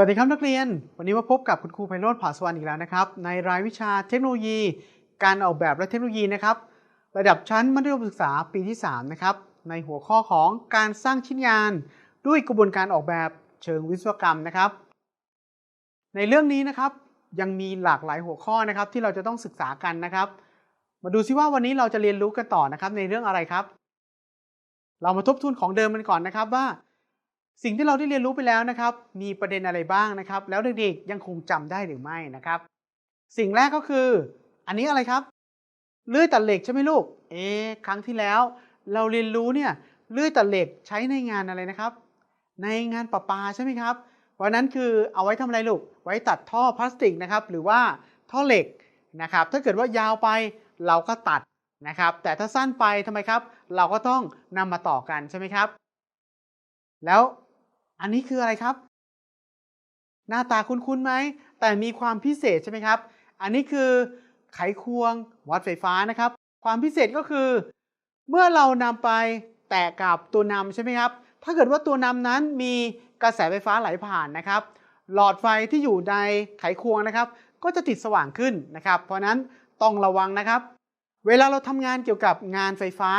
วัสดีครับนักเรียน วันนี้มาพบกับคุณครูไพโรธผาสวรรค์อีกแล้วนะครับ ในรายวิชาเทคโนโลยี การออกแบบและเทคโนโลยีนะครับ ระดับชั้นมัธยมศึกษาปีที่ 3 นะครับ ในหัวข้อของการสร้างชิ้นงาน ด้วยกระบวนการออกแบบเชิงวิศวกรรมนะครับ ในเรื่องนี้นะครับยังมีหลากหลายหัวข้อนะครับที่เราจะต้องศึกษากันนะครับ มาดูซิว่าวันนี้เราจะเรียนรู้กันต่อนะครับในเรื่องอะไรครับ เรามาทบทวนของเดิมกันก่อนนะครับว่า สิ่งที่เราได้เรียนรู้ไปแล้วนะครับ มีประเด็นอะไรบ้างนะครับ แล้วเด็กๆยังคงจำได้หรือไม่นะครับ สิ่งแรกก็คือ อันนี้อะไรครับ เลื่อยตัดเหล็กใช่ไหมลูก เอ๊ครั้งที่แล้ว เราเรียนรู้เนี่ยเลื่อยตัดเหล็กใช้ในงานอะไรนะครับ ในงานประปาใช่ไหมครับ เพราะนั้นคือเอาไว้ทำอะไรลูก ไว้ตัดท่อพลาสติกนะครับ หรือว่าท่อเหล็กนะครับ ถ้าเกิดว่ายาวไปเราก็ตัดนะครับ แต่ถ้าสั้นไปทำไมครับ เราก็ต้องนำมาต่อกันใช่ไหมครับ แล้ว อันนี้คืออะไรครับ หน้าตาคุ้นๆไหม แต่มีความพิเศษใช่ไหมครับ อันนี้คือไขควงวัดไฟฟ้านะครับ ความพิเศษก็คือ เมื่อเรานำไปแตะกับตัวนำใช่ไหมครับ ถ้าเกิดว่าตัวนำนั้นมีกระแสไฟฟ้าไหลผ่านนะครับ หลอดไฟที่อยู่ในไขควงนะครับ ก็จะติดสว่างขึ้นนะครับ เพราะนั้นต้องระวังนะครับ เวลาเราทำงานเกี่ยวกับงานไฟฟ้า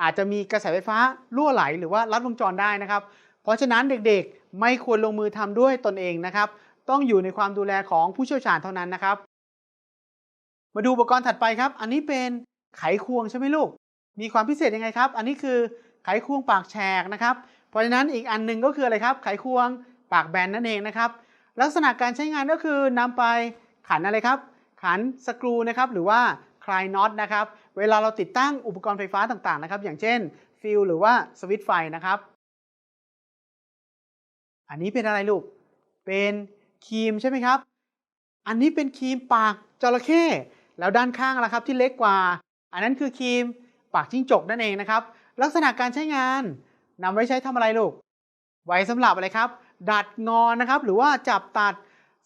อาจจะมีกระแสไฟฟ้ารั่วไหลหรือว่าลัดวงจรได้นะครับ เพราะฉะนั้นเด็กๆ ไม่ควรลงมือทำด้วยตนเองนะครับ ต้องอยู่ในความดูแลของผู้เชี่ยวชาญเท่านั้นนะครับ มาดูอุปกรณ์ถัดไปครับ อันนี้เป็นไขควงใช่ไหมลูก มีความพิเศษยังไงครับ อันนี้คือไขควงปากแฉกนะครับ เพราะฉะนั้นอีกอันหนึ่งก็คืออะไรครับ ไขควงปากแบนนั่นเองนะครับ ลักษณะการใช้งานก็คือนำไปขันอะไรครับ ขันสกรูนะครับ หรือว่าคลายน็อตนะครับ เวลาเราติดตั้งอุปกรณ์ไฟฟ้าต่างๆนะครับ อย่างเช่นฟิลหรือว่าสวิตช์ไฟนะครับ อันนี้เป็นอะไรลูก เป็นครีมใช่ไหมครับ อันนี้เป็นครีมปากจระเข้แล้วด้านข้างล่ะครับที่เล็กกว่า อันนั้นคือครีมปากจิ้งจกนั่นเองนะครับ ลักษณะการใช้งานนำไว้ใช้ทำอะไรลูก ไว้สำหรับอะไรครับ ดัดงอนนะครับ หรือว่าจับตัด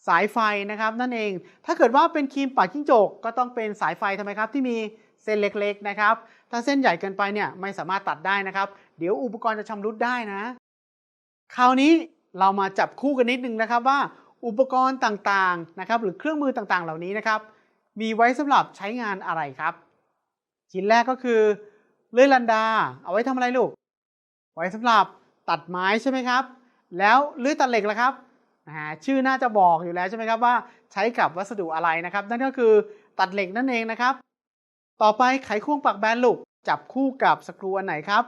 สายไฟนะครับ นั่นเอง ถ้าเกิดว่าเป็นครีมปากจิ้งจก ก็ต้องเป็นสายไฟทำไมครับ ที่มีเส้นเล็กๆนะครับ ถ้าเส้นใหญ่เกินไปเนี่ยไม่สามารถตัดได้นะครับ เดี๋ยวอุปกรณ์จะชำรุดได้นะ คราวนี้ เรามาจับคู่กันนิดนึงนะครับว่าอุปกรณ์ต่างๆนะครับ หรือเครื่องมือต่างๆ เหล่านี้นะครับ มีไว้สำหรับใช้งานอะไรครับ ชิ้นแรกก็คือเลื่อยลันดา เอาไว้ทำอะไรลูก ไว้สำหรับตัดไม้ใช่ไหมครับ แล้วเลื่อยตัดเหล็กล่ะครับชื่อน่าจะบอกอยู่แล้วใช่ไหมครับว่าใช้กับวัสดุอะไรนะครับ นั่นก็คือตัดเหล็กนั่นเองนะครับ ต่อไปไขควงปักแบนลูกจับคู่กับสกรูอันไหนครับ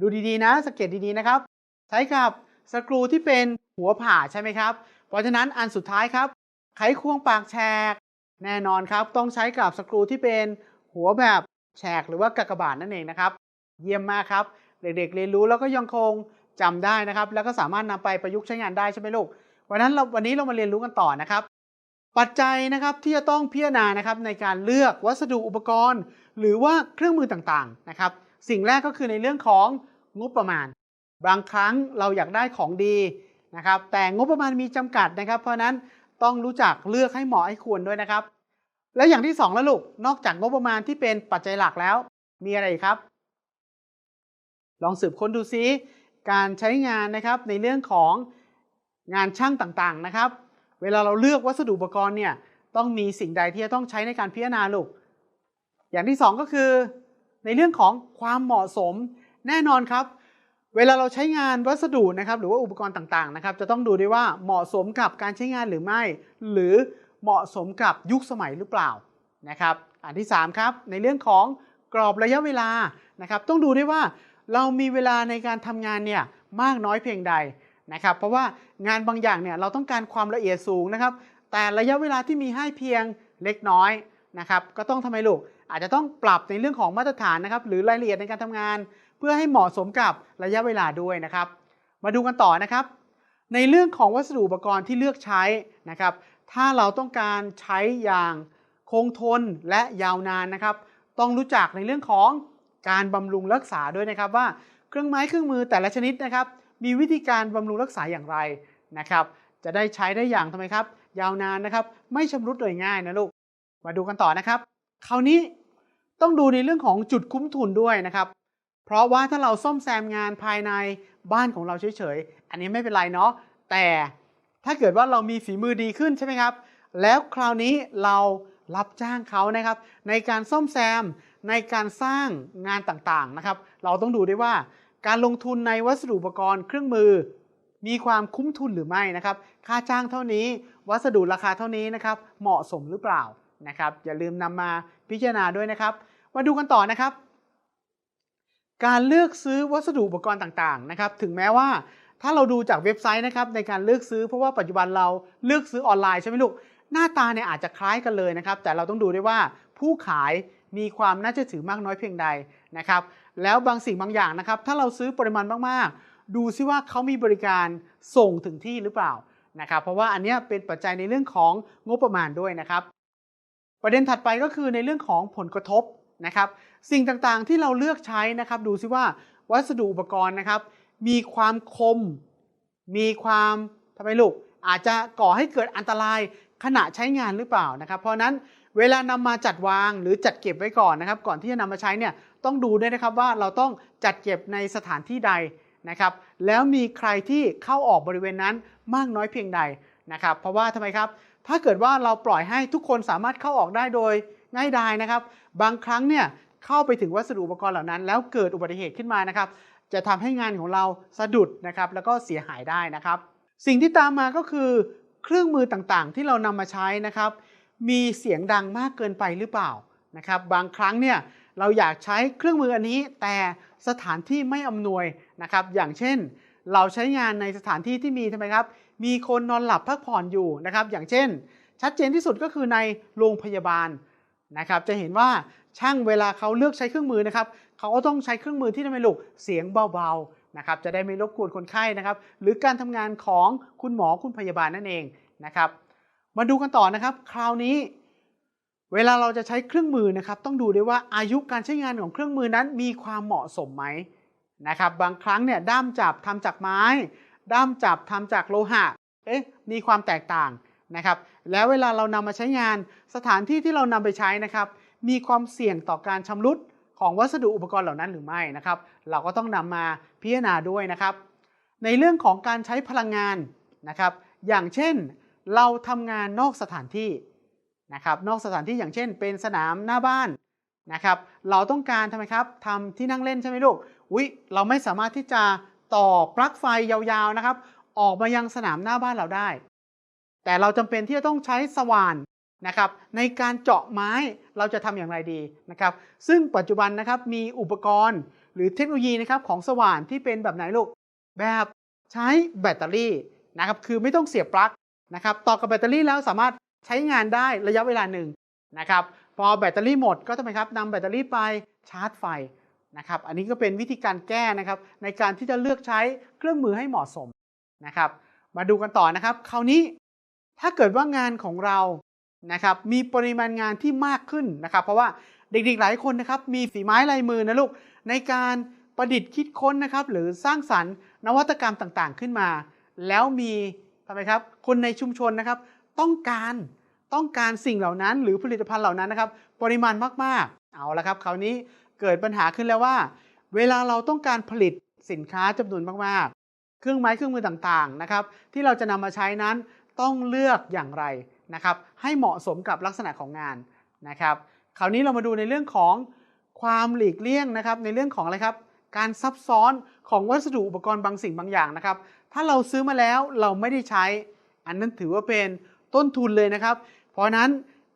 ดูดีๆนะสังเกตดีๆนะครับ ใช้กับ สกรูที่เป็นหัวผ่าใช่ไหมครับ เพราะฉะนั้นอันสุดท้ายครับ ไขควงปากแฉก แน่นอนครับ ต้องใช้กับสกรูที่เป็นหัวแบบแฉกหรือว่ากากบาทนั่นเองนะครับ เยี่ยมมากครับ เด็กๆ เรียนรู้แล้วก็ยังคงจำได้นะครับ แล้วก็สามารถนำไปประยุกต์ใช้งานได้ใช่ไหมลูกวันนั้นเราวันนี้เรามาเรียนรู้กันต่อนะครับ ปัจจัยนะครับที่จะต้องพิจารณานะครับในการเลือกวัสดุอุปกรณ์ หรือว่าเครื่องมือต่างๆนะครับ สิ่งแรกก็คือในเรื่องของงบประมาณ บางครั้งเราอยากได้ของดีนะครับแต่งบประมาณมีจำกัดนะครับ เพราะนั้นต้องรู้จักเลือกให้เหมาะให้ควรด้วยนะครับ และอย่างที่สองแล้วลูกนอกจากงบประมาณที่เป็นปัจจัยหลักแล้ว มีอะไรครับ ลองสืบค้นดูซิการใช้งานนะครับในเรื่องของงานช่างต่างๆนะครับ เวลาเราเลือกวัสดุอุปกรณ์เนี่ยต้องมีสิ่งใดที่จะต้องใช้ในการพิจารณาลูกอย่างที่สองก็คือ ในเรื่องของความเหมาะสมแน่นอนครับ เวลาเราใช้งานวัสดุนะครับหรือว่าอุปกรณ์ต่างๆนะครับจะต้องดูด้วยว่าเหมาะสมกับการใช้งานหรือไม่ หรือเหมาะสมกับยุคสมัยหรือเปล่านะครับอันที่3ครับในเรื่องของกรอบระยะเวลานะครับต้องดูด้วยว่าเรามีเวลาในการทำงานเนี่ยมากน้อยเพียงใดนะครับเพราะว่างานบางอย่างเนี่ยเราต้องการความละเอียดสูงนะครับแต่ระยะเวลาที่มีให้เพียงเล็กน้อยนะครับก็ต้องทำไมลูกอาจจะต้องปรับในเรื่องของมาตรฐานนะครับหรือรายละเอียดในการทำงาน เพื่อให้เหมาะสมกับระยะเวลาด้วยนะครับ มาดูกันต่อนะครับ ในเรื่องของวัสดุอุปกรณ์ที่เลือกใช้นะครับ ถ้าเราต้องการใช้อย่างคงทนและยาวนานนะครับ ต้องรู้จักในเรื่องของการบำรุงรักษาด้วยนะครับว่าเครื่องไม้เครื่องมือแต่ละชนิดนะครับ มีวิธีการบำรุงรักษาอย่างไรนะครับ จะได้ใช้ได้อย่างทำไมครับ ยาวนานนะครับ ไม่ชำรุดโดยง่ายนะลูก มาดูกันต่อนะครับ คราวนี้ต้องดูในเรื่องของจุดคุ้มทุนด้วยนะครับ เพราะว่าถ้าเราซ่อมแซมงานภายในบ้านของเราเฉยๆ อันนี้ไม่เป็นไรเนาะ แต่ถ้าเกิดว่าเรามีฝีมือดีขึ้นใช่ไหมครับ แล้วคราวนี้เรารับจ้างเขานะครับ ในการซ่อมแซมในการสร้างงานต่างๆนะครับ เราต้องดูด้วยว่าการลงทุนในวัสดุอุปกรณ์เครื่องมือ มีความคุ้มทุนหรือไม่นะครับ ค่าจ้างเท่านี้ วัสดุราคาเท่านี้นะครับ เหมาะสมหรือเปล่านะครับ อย่าลืมนำมาพิจารณาด้วยนะครับ มาดูกันต่อนะครับ การเลือกซื้อวัสดุอุปกรณ์ต่างๆนะครับถึงแม้ว่าถ้าเราดูจากเว็บไซต์นะครับในการเลือกซื้อเพราะว่าปัจจุบันเราเลือกซื้อออนไลน์ใช่ไหมลูกหน้าตาเนี่ยอาจจะคล้ายกันเลยนะครับ แต่เราต้องดูด้วยว่าผู้ขายมีความน่าเชื่อถือมากน้อยเพียงใดนะครับ แล้วบางสิ่งบางอย่างนะครับ ถ้าเราซื้อปริมาณมากๆ ดูซิว่าเขามีบริการส่งถึงที่หรือเปล่านะครับ เพราะว่าอันเนี้ยเป็นปัจจัยในเรื่องของงบประมาณด้วยนะครับ ประเด็นถัดไปก็คือในเรื่องของผลกระทบนะครับ สิ่งต่างๆที่เราเลือกใช้นะครับ ดูซิว่าวัสดุอุปกรณ์นะครับ มีความคม มีความทำไมลูกอาจจะก่อให้เกิดอันตรายขณะใช้งานหรือเปล่านะครับ เพราะนั้นเวลานำมาจัดวางหรือจัดเก็บไว้ก่อนนะครับ ก่อนที่จะนำมาใช้เนี่ยต้องดูด้วยนะครับว่าเราต้องจัดเก็บในสถานที่ใดนะครับ แล้วมีใครที่เข้าออกบริเวณนั้นมากน้อยเพียงใดนะครับ เพราะว่าทำไมครับ ถ้าเกิดว่าเราปล่อยให้ทุกคนสามารถเข้าออกได้โดยง่ายดายนะครับ บางครั้งเนี่ย เข้าไปถึงวัสดุอุปกรณ์เหล่านั้น แล้วเกิดอุบัติเหตุขึ้นมานะครับ จะทำให้งานของเราสะดุดนะครับแล้วก็เสียหายได้นะครับ สิ่งที่ตามมาก็คือ เครื่องมือต่างๆ ที่เรานำมาใช้นะครับ มีเสียงดังมากเกินไปหรือเปล่านะครับ บางครั้งเนี่ยเราอยากใช้เครื่องมืออันนี้ แต่สถานที่ไม่อำนวยนะครับ อย่างเช่น เราใช้งานในสถานที่ที่มีทำไมครับ มีคนนอนหลับพักผ่อนอยู่นะครับ อย่างเช่น ชัดเจนที่สุดก็คือในโรงพยาบาลนะครับ จะเห็นว่า ช่างเวลาเขาเลือกใช้เครื่องมือนะครับเขาก็ต้องใช้เครื่องมือที่ทำไมลูกเสียงเบาๆนะครับจะได้ไม่รบกวนคนไข้นะครับหรือการทำงานของคุณหมอคุณพยาบาลนั่นเองนะครับมาดูกันต่อนะครับ คราวนี้เวลาเราจะใช้เครื่องมือนะครับ ต้องดูด้วยว่าอายุการใช้งานของเครื่องมือนั้นมีความเหมาะสมไหมนะครับ บางครั้งเนี่ยด้ามจับทำจากไม้ ด้ามจับทำจากโลหะเอ๊ะมีความแตกต่างนะครับ แล้วเวลาเรานำมาใช้งานสถานที่ที่เรานำไปใช้นะครับ มีความเสี่ยงต่อการชำรุดของวัสดุอุปกรณ์เหล่านั้นหรือไม่นะครับ เราก็ต้องนำมาพิจารณาด้วยนะครับ ในเรื่องของการใช้พลังงานนะครับ อย่างเช่นเราทำงานนอกสถานที่นะครับ นอกสถานที่อย่างเช่น เป็นสนามหน้าบ้านนะครับ เราต้องการทำไมครับทำที่นั่งเล่นใช่ไหมลูกอุ๊ยเราไม่สามารถที่จะต่อปลั๊กไฟยาวๆนะครับ ออกมายังสนามหน้าบ้านเราได้ แต่เราจำเป็นที่จะต้องใช้สว่าน นะครับในการเจาะไม้เราจะทำอย่างไรดีนะครับ ซึ่งปัจจุบันนะครับมีอุปกรณ์หรือเทคโนโลยีนะครับของสว่านที่เป็นแบบไหนลูก แบบใช้แบตเตอรี่นะครับคือไม่ต้องเสียบปลั๊กนะครับต่อกับแบตเตอรี่แล้วสามารถใช้งานได้ระยะเวลาหนึ่งนะครับพอแบตเตอรี่หมดก็ทำไมครับนำแบตเตอรี่ไปชาร์จไฟนะครับอันนี้ก็เป็นวิธีการแก้นะครับในการที่จะเลือกใช้เครื่องมือให้เหมาะสมนะครับมาดูกันต่อนะครับ คราวนี้ถ้าเกิดว่างานของเรา นะครับมีปริมาณงานที่มากขึ้นนะครับ เพราะว่าเด็กๆหลายคนนะครับมีฝีไม้ลายมือนะลูกในการประดิษฐ์คิดค้นนะครับหรือสร้างสรรค์นวัตกรรมต่างๆ ขึ้นมา แล้วมีทำไมครับคนในชุมชนนะครับ ต้องการต้องการสิ่งเหล่านั้น หรือผลิตภัณฑ์เหล่านั้นนะครับ ปริมาณมากๆ เอาละครับคราวนี้เกิดปัญหาขึ้นแล้วว่า เวลาเราต้องการผลิตสินค้าจำนวนมากๆ เครื่องไม้เครื่องมือต่างๆนะครับที่เราจะนำมาใช้นั้นต้องเลือกอย่างไร นะครับให้เหมาะสมกับลักษณะของงานนะครับคราวนี้เรามาดูในเรื่องของความหลีกเลี่ยงนะครับในเรื่องของอะไรครับการซับซ้อนของวัสดุอุปกรณ์บางสิ่งบางอย่างนะครับ ถ้าเราซื้อมาแล้วเราไม่ได้ใช้ อันนั้นถือว่าเป็นต้นทุนเลยนะครับ เพราะนั้น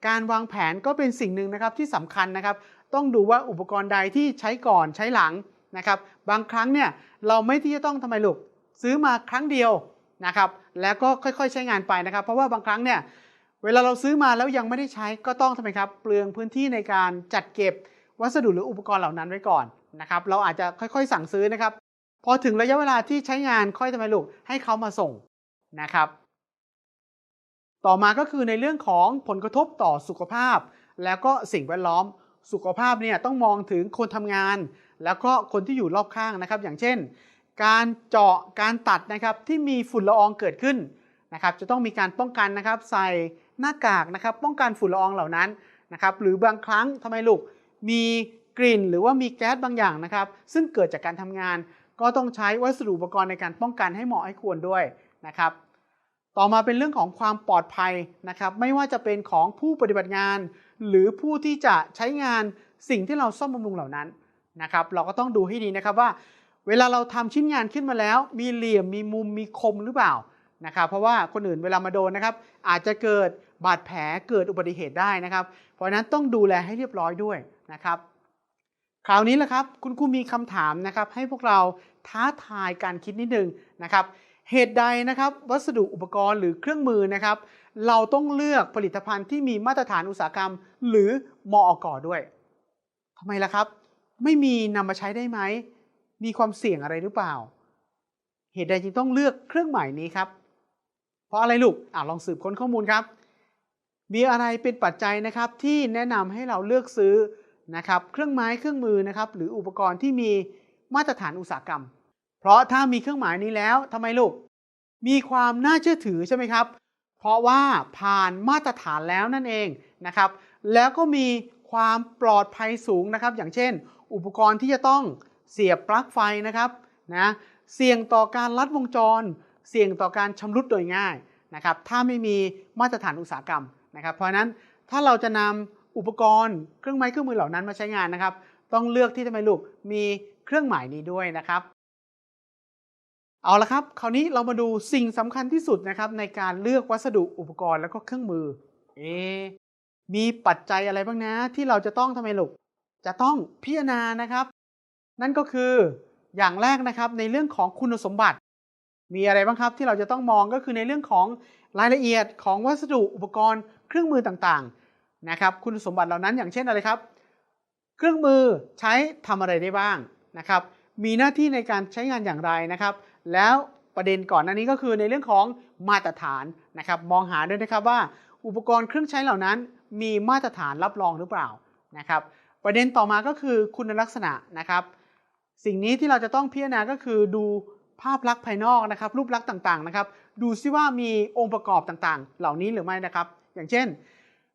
การวางแผนก็เป็นสิ่งหนึ่งนะครับที่สำคัญนะครับ ต้องดูว่าอุปกรณ์ใดที่ใช้ก่อนใช้หลังนะครับ บางครั้งเนี่ยเราไม่ที่จะต้องทำไมลูกซื้อมาครั้งเดียวนะครับ แล้วก็ค่อยๆใช้งานไปนะครับ เพราะว่าบางครั้งเนี่ย เวลาเราซื้อมาแล้วยังไม่ได้ใช้ก็ต้องทำไมครับ เปลืองพื้นที่ในการจัดเก็บวัสดุหรืออุปกรณ์เหล่านั้นไว้ก่อนนะครับ เราอาจจะค่อยๆ สั่งซื้อนะครับ พอถึงระยะเวลาที่ใช้งานค่อยทำไมลูกให้เขามาส่งนะครับ ต่อมาก็คือในเรื่องของผลกระทบต่อสุขภาพ แล้วก็สิ่งแวดล้อมสุขภาพเนี่ยต้องมองถึงคนทำงาน แล้วก็คนที่อยู่รอบข้างนะครับ อย่างเช่น การเจาะการตัดนะครับที่มีฝุ่นละอองเกิดขึ้นนะครับ จะต้องมีการป้องกันนะครับ ใส่ หน้ากากนะครับป้องกันฝุ่นละอองเหล่านั้นนะครับหรือบางครั้งทำไมลูกมีกลิ่นหรือว่ามีแก๊สบางอย่างนะครับ ซึ่งเกิดจากการทำงาน ก็ต้องใช้วัสดุอุปกรณ์ในการป้องกันให้เหมาะให้ควรด้วยนะครับต่อมาเป็นเรื่องของความปลอดภัยนะครับไม่ว่าจะเป็นของผู้ปฏิบัติงาน หรือผู้ที่จะใช้งานสิ่งที่เราซ่อมบำรุงเหล่านั้นนะครับเราก็ต้องดูให้ดีนะครับว่า เวลาเราทำชิ้นงานขึ้นมาแล้ว มีเหลี่ยมมีมุมมีคมหรือเปล่านะครับเพราะว่าคนอื่นเวลามาโดนนะครับอาจจะเกิด บาดแผลเกิดอุบัติเหตุได้นะครับ เพราะนั้นต้องดูแลให้เรียบร้อยด้วยนะครับ คราวนี้แหละครับคุณครูมีคำถามนะครับ ให้พวกเราท้าทายการคิดนิดนึงนะครับ เหตุใดนะครับวัสดุอุปกรณ์หรือเครื่องมือนะครับ เราต้องเลือกผลิตภัณฑ์ที่มีมาตรฐานอุตสาหกรรม หรือมออกด้วยทำไมล่ะครับ ไม่มีนำมาใช้ได้ไหมมีความเสี่ยงอะไรหรือเปล่า เหตุใดจึงต้องเลือกเครื่องหมายนี้ครับ เพราะอะไรลูกอ่าลองสืบค้นข้อมูลครับ มีอะไรเป็นปัจจัยนะครับที่แนะนำให้เราเลือกซื้อนะครับเครื่องไม้เครื่องมือนะครับหรืออุปกรณ์ที่มีมาตรฐานอุตสาหกรรม เพราะถ้ามีเครื่องหมายนี้แล้วทำไมลูก มีความน่าเชื่อถือใช่ไหมครับ เพราะว่าผ่านมาตรฐานแล้วนั่นเองนะครับแล้วก็มีความปลอดภัยสูงนะครับ อย่างเช่น อุปกรณ์ที่จะต้องเสียบปลั๊กไฟนะครับนะเสี่ยงต่อการลัดวงจร เสี่ยงต่อการชำรุดโดยง่ายนะครับถ้าไม่มีมาตรฐานอุตสาหกรรม นะครับ เพราะฉะนั้นถ้าเราจะนำอุปกรณ์เครื่องไม้เครื่องมือเหล่านั้นมาใช้งานนะครับ ต้องเลือกที่ทำไมลูกมีเครื่องหมายนี้ด้วยนะครับ เอาละครับ คราวนี้เรามาดูสิ่งสำคัญที่สุดนะครับ ในการเลือกวัสดุอุปกรณ์แล้วก็เครื่องมือ เอ มีปัจจัยอะไรบ้างนะ ที่เราจะต้องทำไมลูกจะต้องพิจารณานะครับ นั่นก็คืออย่างแรกนะครับในเรื่องของคุณสมบัติ มีอะไรบ้างครับที่เราจะต้องมองก็คือในเรื่องของรายละเอียดของวัสดุอุปกรณ์เครื่องมือต่างๆนะครับคุณสมบัติเหล่านั้นอย่างเช่นอะไรครับ เครื่องมือใช้ทำอะไรได้บ้างนะครับมีหน้าที่ในการใช้งานอย่างไรนะครับ แล้วประเด็นก่อนหน้านี้ก็คือในเรื่องของมาตรฐานนะครับ มองหาด้วยนะครับว่า อุปกรณ์เครื่องใช้เหล่านั้น มีมาตรฐานรับรองหรือเปล่านะครับ ประเด็นต่อมาก็คือคุณลักษณะนะครับ สิ่งนี้ที่เราจะต้องพิจารณาก็คือดู ภาพลักษณ์ภายนอกนะครับรูปลักษณ์ต่างๆนะครับดูซิว่ามีองค์ประกอบต่างๆ เหล่านี้หรือไม่นะครับ อย่างเช่น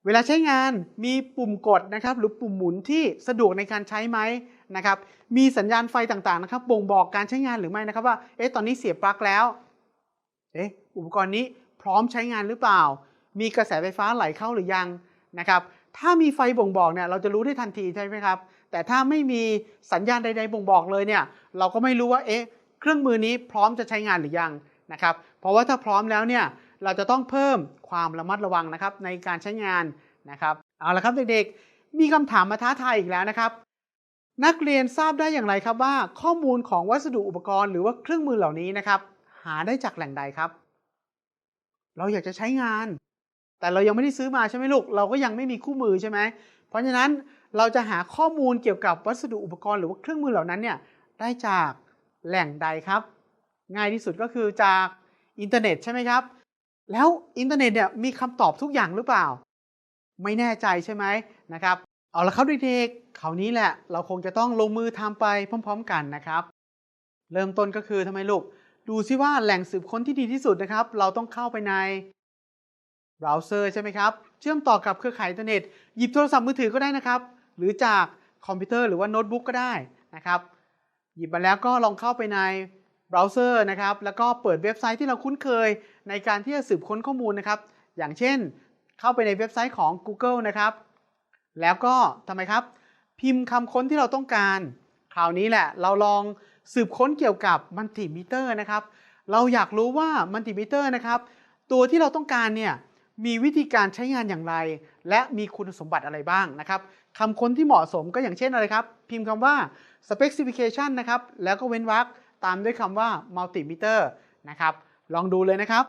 เวลาใช้งานมีปุ่มกดนะครับหรือปุ่มหมุนที่สะดวกในการใช้ไหมนะครับมีสัญญาณไฟต่างๆนะครับบ่งบอกการใช้งานหรือไม่นะครับว่าเอ๊ะตอนนี้เสียบปลั๊กแล้วเอ๊ะอุปกรณ์นี้พร้อมใช้งานหรือเปล่า มีกระแสไฟฟ้าไหลเข้าหรือยังนะครับถ้ามีไฟบ่งบอกเนี่ยเราจะรู้ได้ทันทีใช่ไหมครับแต่ถ้าไม่มีสัญญาณใด ๆ บ่งบอกเลยเนี่ยเราก็ไม่รู้ว่าเอ๊ะ เครื่องมือนี้พร้อมจะใช้งานหรือยังนะครับ เพราะว่าถ้าพร้อมแล้วเนี่ยเราจะต้องเพิ่มความระมัดระวังนะครับในการใช้งานนะครับเอาละครับเด็กๆ มีคำถามมาท้าทายอีกแล้วนะครับ นักเรียนทราบได้อย่างไรครับว่า ข้อมูลของวัสดุอุปกรณ์หรือว่าเครื่องมือเหล่านี้นะครับ หาได้จากแหล่งใดครับ เราอยากจะใช้งาน แต่เรายังไม่ได้ซื้อมาใช่ไหมลูก เราก็ยังไม่มีคู่มือใช่ไหมเพราะฉะนั้นเราจะหาข้อมูลเกี่ยวกับวัสดุอุปกรณ์หรือว่าเครื่องมือเหล่านั้นเนี่ยได้จาก แหล่งใดครับ ง่ายที่สุดก็คือจากอินเทอร์เน็ตใช่ไหมครับ แล้วอินเทอร์เน็ตเนี่ยมีคำตอบทุกอย่างหรือเปล่า ไม่แน่ใจใช่ไหมนะครับ เอาละครับเด็กๆคราวนี้แหละเราคงจะต้องลงมือทำไปพร้อม ๆ กันนะครับ เริ่มต้นก็คือทำไมลูก ดูซิว่าแหล่งสืบค้นที่ดีที่สุดนะครับ เราต้องเข้าไปในเบราว์เซอร์ใช่ไหมครับ เชื่อมต่อกับเครือข่ายอินเทอร์เน็ต หยิบโทรศัพท์มือถือก็ได้นะครับ หรือจากคอมพิวเตอร์หรือว่าโน้ตบุ๊กก็ได้นะครับ หยิบมาแล้วก็ลองเข้าไปในเบราว์เซอร์นะครับ แล้วก็เปิดเว็บไซต์ที่เราคุ้นเคยในการที่จะสืบค้นข้อมูลนะครับ อย่างเช่น เข้าไปในเว็บไซต์ของ Google นะครับ แล้วก็ทำไมครับ พิมพ์คำค้นที่เราต้องการ คราวนี้แหละเราลองสืบค้นเกี่ยวกับมัลติมิเตอร์นะครับ เราอยากรู้ว่ามัลติมิเตอร์นะครับ ตัวที่เราต้องการเนี่ย มีวิธีการใช้งานอย่างไร และมีคุณสมบัติอะไรบ้างนะครับคำค้นที่เหมาะสมก็อย่างเช่นอะไรครับ พิมพ์คำว่า specification นะครับ แล้วก็เว้นวรรคตามด้วยคำว่า multimeter นะครับ ลองดูเลยนะครับ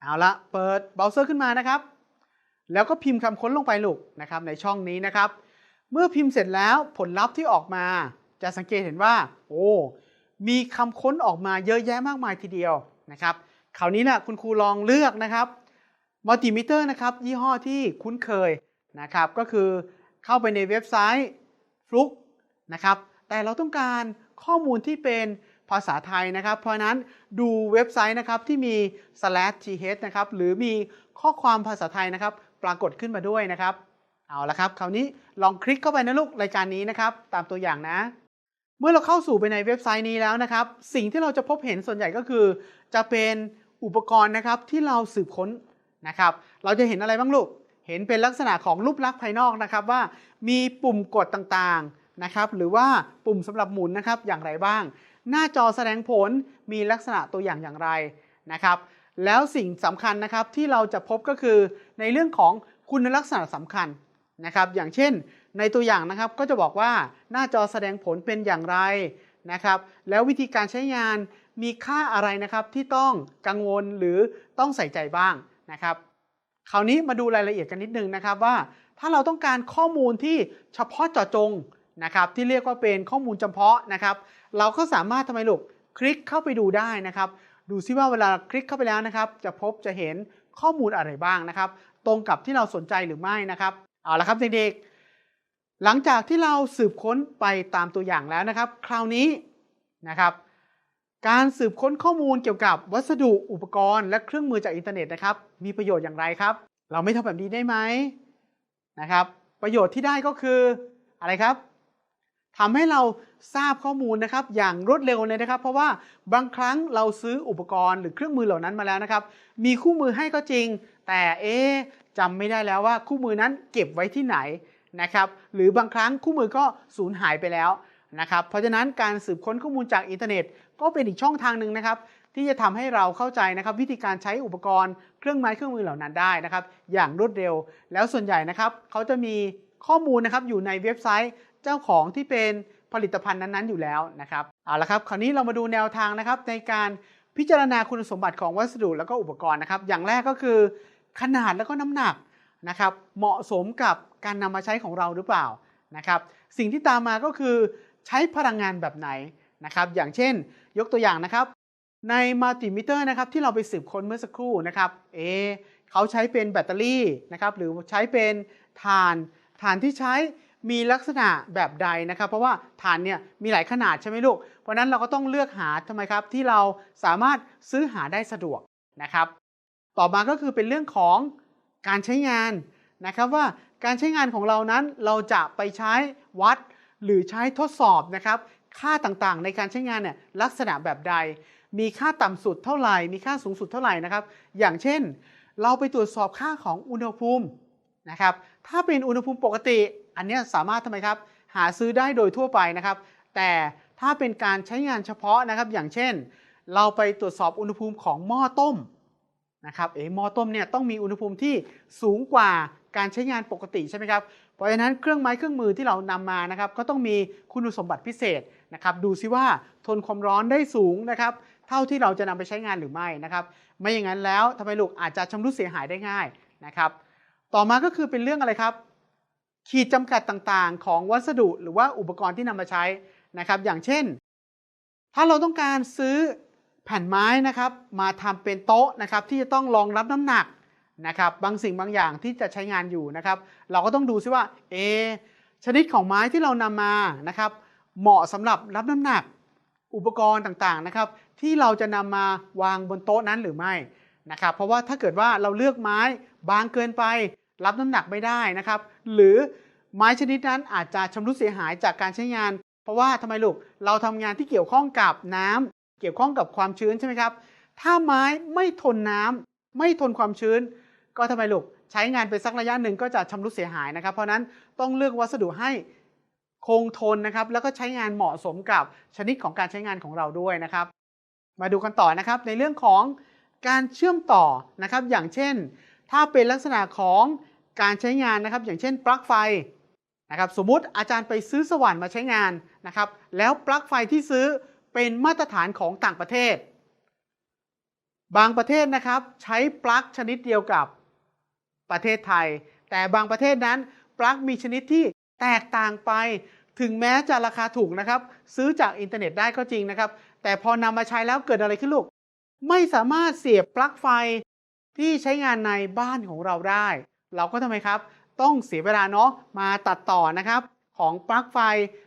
เอาละเปิดเบราว์เซอร์ขึ้นมานะครับ แล้วก็พิมพ์คำค้นลงไปลูกนะครับในช่องนี้นะครับ เมื่อพิมพ์เสร็จแล้วผลลัพธ์ที่ออกมา จะสังเกตเห็นว่า โอ้ มีคำค้นออกมาเยอะแยะมากมายทีเดียวนะครับ คราวนี้นะคุณครูลองเลือกนะครับมัลติมิเตอร์นะครับยี่ห้อที่คุ้นเคยนะครับก็คือเข้าไปในเว็บไซต์ฟลุกนะครับแต่เราต้องการข้อมูลที่เป็นภาษาไทยนะครับ เพราะนั้นดูเว็บไซต์นะครับที่มี slash th นะครับหรือมีข้อความภาษาไทยนะครับ ปรากฏขึ้นมาด้วยนะครับ เอาละครับ คราวนี้ลองคลิกเข้าไปนะลูกรายการนี้นะครับ ตามตัวอย่างนะ เมื่อเราเข้าสู่ไปในเว็บไซต์นี้แล้วนะครับ สิ่งที่เราจะพบเห็นส่วนใหญ่ก็คือ จะเป็น อุปกรณ์นะครับที่เราสืบค้นนะครับ เราจะเห็นอะไรบ้างลูก เห็นเป็นลักษณะของรูปลักษณ์ภายนอกนะครับว่ามีปุ่มกดต่างๆนะครับหรือว่าปุ่มสำหรับหมุนนะครับอย่างไรบ้าง หน้าจอแสดงผลมีลักษณะตัวอย่างอย่างไรนะครับ แล้วสิ่งสำคัญนะครับที่เราจะพบก็คือในเรื่องของคุณลักษณะสำคัญนะครับ อย่างเช่น ในตัวอย่างนะครับก็จะบอกว่าหน้าจอแสดงผลเป็นอย่างไรนะครับ แล้ววิธีการใช้งาน มีค่าอะไรนะครับที่ต้องกังวลหรือต้องใส่ใจบ้างนะครับ คราวนี้มาดูรายละเอียดกันนิดนึงนะครับว่า ถ้าเราต้องการข้อมูลที่เฉพาะเจาะจงนะครับที่เรียกว่าเป็นข้อมูลเฉพาะนะครับ เราก็สามารถทำไมลูกคลิกเข้าไปดูได้นะครับ ดูซิว่าเวลาคลิกเข้าไปแล้วนะครับ จะพบจะเห็นข้อมูลอะไรบ้างนะครับ ตรงกับที่เราสนใจหรือไม่นะครับเอาละครับเด็กๆหลังจากที่เราสืบค้นไปตามตัวอย่างแล้วนะครับ คราวนี้นะครับ การสืบค้นข้อมูลเกี่ยวกับวัสดุอุปกรณ์ และเครื่องมือจากอินเทอร์เน็ตนะครับ มีประโยชน์อย่างไรครับ เราไม่ทำแบบนี้ได้ไหมนะครับ ประโยชน์ที่ได้ก็คืออะไรครับทำให้เราทราบข้อมูลนะครับ อย่างรวดเร็วเลยนะครับ เพราะว่าบางครั้งเราซื้ออุปกรณ์หรือเครื่องมือเหล่านั้นมาแล้วนะครับ มีคู่มือให้ก็จริง แต่เอ๊ะจำไม่ได้แล้วว่าคู่มือนั้นเก็บไว้ที่ไหนนะครับ หรือบางครั้งคู่มือก็สูญหายไปแล้วนะครับ เพราะฉะนั้นการสืบค้นข้อมูลจากอินเทอร์เน็ต ก็เป็นอีกช่องทางหนึ่งนะครับ ที่จะทำให้เราเข้าใจนะครับ วิธีการใช้อุปกรณ์เครื่องไม้เครื่องมือเหล่านั้นได้นะครับ อย่างรวดเร็ว แล้วส่วนใหญ่นะครับเขาจะมีข้อมูลนะครับอยู่ในเว็บไซต์เจ้าของที่เป็นผลิตภัณฑ์นั้นๆ อยู่แล้วนะครับเอาละครับ คราวนี้เรามาดูแนวทางนะครับในการพิจารณาคุณสมบัติของวัสดุแล้วก็อุปกรณ์นะครับ อย่างแรกก็คือ ขนาดแล้วก็น้ำหนักนะครับ เหมาะสมกับการนำมาใช้ของเราหรือเปล่านะครับ สิ่งที่ตามมาก็คือใช้พลังงานแบบไหนนะครับ อย่างเช่น ยกตัวอย่างนะครับ ในมัลติมิเตอร์นะครับที่เราไปสืบค้นเมื่อสักครู่นะครับเอเขาใช้เป็นแบตเตอรี่นะครับหรือใช้เป็นถ่านถ่านที่ใช้มีลักษณะแบบใดนะครับ เพราะว่าถ่านเนี่ยมีหลายขนาดใช่ไหมลูก เพราะนั้นเราก็ต้องเลือกหาทำไมครับ ที่เราสามารถซื้อหาได้สะดวกนะครับ ต่อมาก็คือเป็นเรื่องของการใช้งานนะครับว่าการใช้งานของเรานั้นเราจะไปใช้วัดหรือใช้ทดสอบนะครับ ค่าต่างๆ ในการใช้งานเนี่ยลักษณะแบบใด มีค่าต่ำสุดเท่าไหร่ มีค่าสูงสุดเท่าไหร่นะครับ อย่างเช่น เราไปตรวจสอบค่าของอุณหภูมินะครับ ถ้าเป็นอุณหภูมิปกติ อันนี้สามารถทำไมครับ หาซื้อได้โดยทั่วไปนะครับ แต่ถ้าเป็นการใช้งานเฉพาะนะครับ อย่างเช่น เราไปตรวจสอบอุณหภูมิของหม้อต้มนะครับ เอ๋หม้อต้มเนี่ยต้องมีอุณหภูมิที่สูงกว่าการใช้งานปกติใช่ไหมครับ เพราะฉะนั้นเครื่องไม้เครื่องมือที่เรานำมานะครับก็ต้องมีคุณสมบัติพิเศษนะครับดูซิว่าทนความร้อนได้สูงนะครับเท่าที่เราจะนำไปใช้งานหรือไม่นะครับไม่อย่างนั้นแล้วทำไมลูกอาจจะชำรุดเสียหายได้ง่ายนะครับต่อมาก็คือเป็นเรื่องอะไรครับ ขีดจำกัดต่างๆ ของวัสดุหรือว่าอุปกรณ์ที่นำมาใช้นะครับอย่างเช่น ถ้าเราต้องการซื้อแผ่นไม้นะครับมาทำเป็นโต๊ะนะครับที่จะต้องรองรับน้ำหนัก นะครับบางสิ่งบางอย่างที่จะใช้งานอยู่นะครับ เราก็ต้องดูซิว่าเอชนิดของไม้ที่เรานำมานะครับ เหมาะสำหรับรับน้ำหนักอุปกรณ์ต่างๆนะครับ ที่เราจะนำมาวางบนโต๊ะนั้นหรือไม่นะครับ เพราะว่าถ้าเกิดว่าเราเลือกไม้บางเกินไป รับน้ำหนักไม่ได้นะครับ หรือไม้ชนิดนั้นอาจจะชำรุดเสียหายจากการใช้งาน เพราะว่าทำไมลูกเราทำงานที่เกี่ยวข้องกับน้ำเกี่ยวข้องกับความชื้นใช่ไหมครับ ถ้าไม้ไม่ทนน้ำไม่ทนความชื้น ก็ทำไมลูกใช้งานไปสักระยะหนึ่งก็จะชำรุดเสียหายนะครับ เพราะนั้นต้องเลือกวัสดุให้คงทนนะครับ แล้วก็ใช้งานเหมาะสมกับชนิดของการใช้งานของเราด้วยนะครับ มาดูกันต่อนะครับในเรื่องของการเชื่อมต่อนะครับ อย่างเช่น ถ้าเป็นลักษณะของการใช้งานนะครับ อย่างเช่น ปลั๊กไฟนะครับสมมุติอาจารย์ไปซื้อสว่านมาใช้งานนะครับ แล้วปลั๊กไฟที่ซื้อเป็นมาตรฐานของต่างประเทศ บางประเทศนะครับ ใช้ปลั๊กชนิดเดียวกับ ประเทศไทย แต่บางประเทศนั้นปลั๊กมีชนิดที่แตกต่างไป ถึงแม้จะราคาถูกนะครับ ซื้อจากอินเทอร์เน็ตได้ก็จริงนะครับ แต่พอนำมาใช้แล้วเกิดอะไรขึ้นลูก ไม่สามารถเสียบปลั๊กไฟที่ใช้งานในบ้านของเราได้ เราก็ทำไมครับ ต้องเสียเวลาเนาะมาตัดต่อนะครับ ของปลั๊กไฟ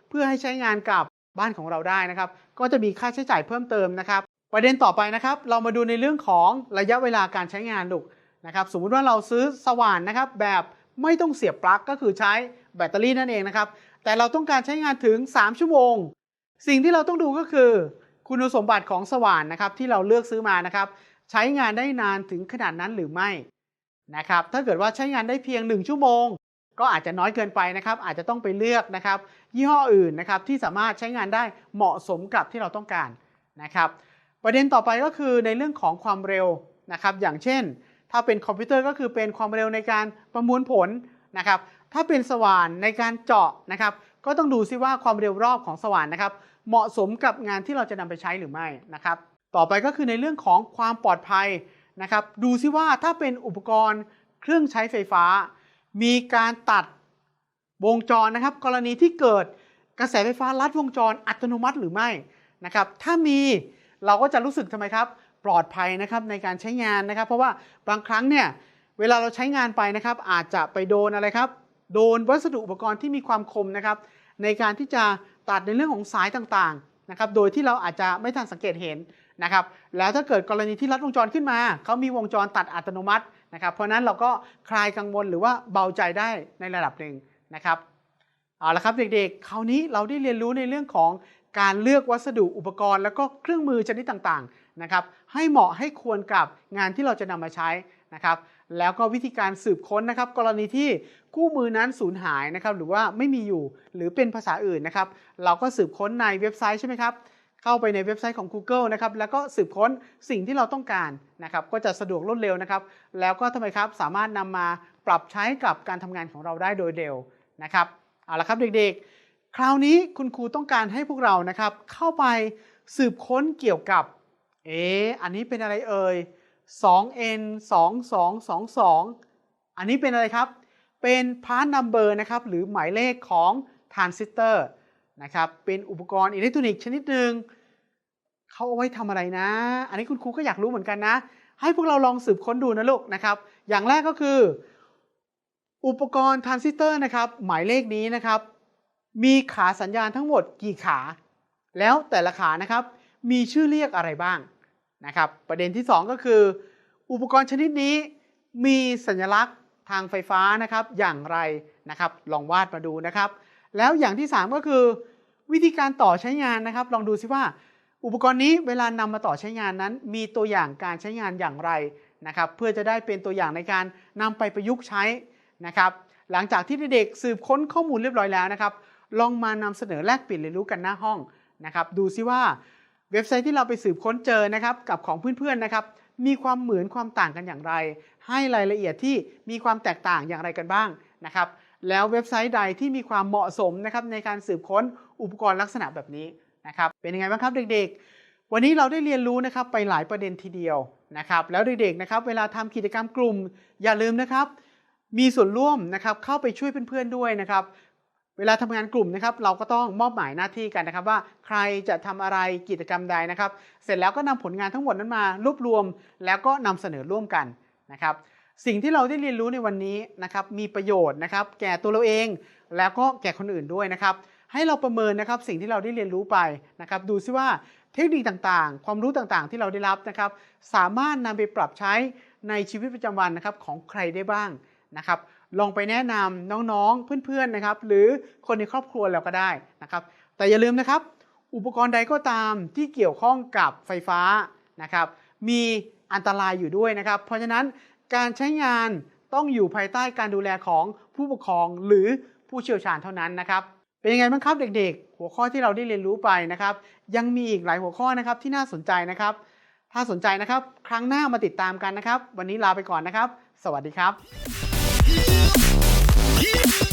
เพื่อให้ใช้งานกับบ้านของเราได้นะครับ ก็จะมีค่าใช้จ่ายเพิ่มเติมนะครับ ประเด็นต่อไปนะครับ เรามาดูในเรื่องของระยะเวลาการใช้งานลูก นะครับสมมุติว่าเราซื้อสว่านนะครับแบบไม่ต้องเสียบปลั๊กก็คือใช้แบตเตอรี่นั่นเองนะครับ แต่เราต้องการใช้งานถึง 3 ชั่วโมง สิ่งที่เราต้องดูก็คือ คุณสมบัติของสว่านนะครับที่เราเลือกซื้อมานะครับ ใช้งานได้นานถึงขนาดนั้นหรือไม่นะครับถ้าเกิดว่าใช้งานได้เพียง 1 ชั่วโมง ก็อาจจะน้อยเกินไปนะครับ อาจจะต้องไปเลือกนะครับ ยี่ห้ออื่นนะครับที่สามารถใช้งานได้เหมาะสมกับที่เราต้องการนะครับ ประเด็นต่อไปก็คือในเรื่องของความเร็วนะครับ อย่างเช่น ถ้าเป็นคอมพิวเตอร์ก็คือเป็นความเร็วในการประมวลผลนะครับ ถ้าเป็นสว่านในการเจาะนะครับ ก็ต้องดูซิว่าความเร็วรอบของสว่านนะครับ เหมาะสมกับงานที่เราจะนำไปใช้หรือไม่นะครับ ต่อไปก็คือในเรื่องของความปลอดภัยนะครับ ดูซิว่าถ้าเป็นอุปกรณ์เครื่องใช้ไฟฟ้า มีการตัดวงจรนะครับ กรณีที่เกิดกระแสไฟฟ้าลัดวงจรอัตโนมัติหรือไม่นะครับ ถ้ามีเราก็จะรู้สึกทำไมครับ ปลอดภัยนะครับในการใช้งานนะครับ เพราะว่าบางครั้งเนี่ยเวลาเราใช้งานไปนะครับ อาจจะไปโดนอะไรครับ โดนวัสดุอุปกรณ์ที่มีความคมนะครับ ในการที่จะตัดในเรื่องของสายต่างๆนะครับ โดยที่เราอาจจะไม่ทันสังเกตเห็นนะครับ แล้วถ้าเกิดกรณีที่ลัดวงจรขึ้นมา เขามีวงจรตัดอัตโนมัตินะครับ เพราะฉะนั้นเราก็คลายกังวลหรือว่าเบาใจได้ในระดับหนึ่งนะครับเอาละครับเด็กๆ คราวนี้เราได้เรียนรู้ในเรื่องของการเลือกวัสดุอุปกรณ์ แล้วก็เครื่องมือชนิดต่างๆ นะครับให้เหมาะให้ควรกับงานที่เราจะนำมาใช้นะครับแล้วก็วิธีการสืบค้นนะครับ กรณีที่คู่มือนั้นสูญหายนะครับหรือว่าไม่มีอยู่หรือเป็นภาษาอื่นนะครับ เราก็สืบค้นในเว็บไซต์ใช่ไหมครับเข้าไปในเว็บไซต์ของ Google นะครับแล้วก็สืบค้นสิ่งที่เราต้องการนะครับก็จะสะดวกรวดเร็วนะครับ แล้วก็ทำไมครับสามารถนำมาปรับใช้กับการทำงานของเราได้โดยเร็วนะครับเอาละครับเด็กๆ คราวนี้คุณครูต้องการให้พวกเรานะครับเข้าไปสืบค้นเกี่ยวกับ เอ๊อันนี้เป็นอะไรเอ่ย 2n 2222 อันนี้เป็นอะไรครับ เป็นพาร์ทนัมเบอร์นะครับ หรือหมายเลขของทรานซิสเตอร์นะครับ เป็นอุปกรณ์อิเล็กทรอนิกส์ชนิดหนึ่ง เขาเอาไว้ทำอะไรนะ อันนี้คุณครูก็อยากรู้เหมือนกันนะ ให้พวกเราลองสืบค้นดูนะลูกนะครับ อย่างแรกก็คือ อุปกรณ์ทรานซิสเตอร์นะครับ หมายเลขนี้นะครับ มีขาสัญญาณทั้งหมดกี่ขา แล้วแต่ละขานะครับ มีชื่อเรียกอะไรบ้าง นะครับ ประเด็นที่ 2 ก็คือ อุปกรณ์ชนิดนี้มีสัญลักษณ์ทางไฟฟ้านะครับอย่างไรนะครับ ลองวาดมาดูนะครับ แล้วอย่างที่ 3 ก็คือ วิธีการต่อใช้งานนะครับ ลองดูซิว่า อุปกรณ์นี้เวลานำมาต่อใช้งานนั้น มีตัวอย่างการใช้งานอย่างไรนะครับ เพื่อจะได้เป็นตัวอย่างในการนำไปประยุกต์ใช้นะครับ หลังจากที่เด็กๆสืบค้นข้อมูลเรียบร้อยแล้วนะครับ ลองมานำเสนอแลกเปลี่ยนเรียนรู้กันหน้าห้องนะครับ ดูซิว่า เว็บไซต์ที่เราไปสืบค้นเจอนะครับกับของเพื่อนๆนะครับมีความเหมือนความต่างกันอย่างไร ให้รายละเอียดที่มีความแตกต่างอย่างไรกันบ้างนะครับแล้วเว็บไซต์ใดที่มีความเหมาะสมนะครับในการสืบค้นอุปกรณ์ลักษณะแบบนี้นะครับเป็นยังไงบ้างครับเด็กๆ วันนี้เราได้เรียนรู้นะครับไปหลายประเด็นทีเดียวนะครับแล้วเด็กๆนะครับเวลาทำกิจกรรมกลุ่มอย่าลืมนะครับ มีส่วนร่วมนะครับเข้าไปช่วยเพื่อนๆด้วยนะครับ เวลาทำงานกลุ่มนะครับเราก็ต้องมอบหมายหน้าที่กันนะครับว่าใครจะทำอะไรกิจกรรมใดนะครับ เสร็จแล้วก็นำผลงานทั้งหมดนั้นมารวบรวม แล้วก็นำเสนอร่วมกันนะครับ สิ่งที่เราได้เรียนรู้ในวันนี้นะครับมีประโยชน์นะครับ แก่ตัวเราเอง แล้วก็แก่คนอื่นด้วยนะครับ ให้เราประเมินนะครับสิ่งที่เราได้เรียนรู้ไปนะครับ ดูซิว่าเทคนิคต่างๆ ความรู้ต่างๆ ที่เราได้รับนะครับ สามารถนำไปปรับใช้ในชีวิตประจำวันนะครับของใครได้บ้างนะครับ ลองไปแนะนำน้องๆ เพื่อนๆนะครับ หรือคนในครอบครัวเราก็ได้นะครับ แต่อย่าลืมนะครับ อุปกรณ์ใดก็ตามที่เกี่ยวข้องกับไฟฟ้านะครับ มีอันตรายอยู่ด้วยนะครับ เพราะฉะนั้นการใช้งานต้องอยู่ภายใต้การดูแลของผู้ปกครองหรือผู้เชี่ยวชาญเท่านั้นนะครับเป็นยังไงบ้างครับเด็กๆ หัวข้อที่เราได้เรียนรู้ไปนะครับ ยังมีอีกหลายหัวข้อนะครับที่น่าสนใจนะครับ ถ้าสนใจนะครับ ครั้งหน้ามาติดตามกันนะครับ วันนี้ลาไปก่อนนะครับ สวัสดีครับ Yeah!